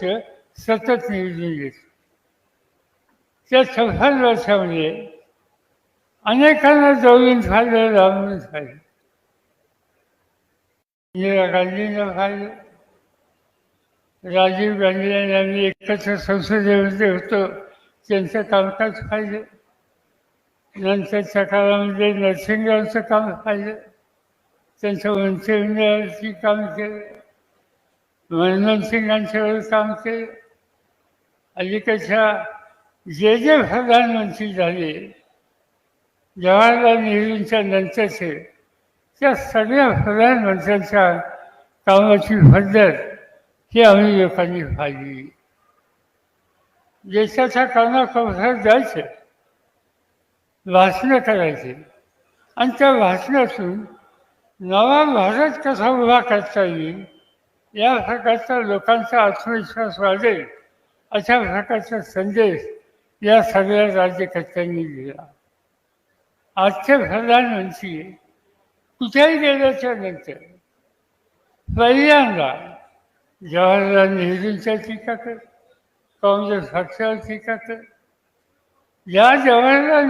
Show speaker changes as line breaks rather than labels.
सतत नियोजन घेत त्या सफल वर्षामध्ये अनेकांना जवळून खाल्लं लावून खाल्लं इंदिरा गांधींना खाल्लं राजीव गांधी आणि आम्ही एकत्र संसदेमध्ये होतो. त्यांचं कामकाज पाहिजे नंतरच्या काळामध्ये नरसिंगरावचं काम पाहिजे त्यांचं मंत्रिमंडळाची काम केलं. मनमोहन सिंगांच्यावर काम अलीकडच्या जे जे प्रधानमंत्री झाले जवाहरलाल नेहरूंच्या नंतरचे त्या सगळ्या प्रधानमंत्र्यांच्या कामाची पद्धत ही आम्ही लोकांनी पाहिली. देशाच्या कानाकोपऱ्यात जायचे भाषणं करायचे. आणि त्या भाषणातून नवा भारत कसा उभा करता येईल या प्रकारचा लोकांचा आत्मविश्वास वाढेल अशा प्रकारचा संदेश या सगळ्या राज्यकर्त्यांनी दिला. आजचे प्रधानमंत्री कुठेही गेल्याच्यानंतर पहिल्यांदा जवाहरलाल नेहरूंच्या टीका कर काँग्रेस पक्षावर टीका कर या जवाहरलाल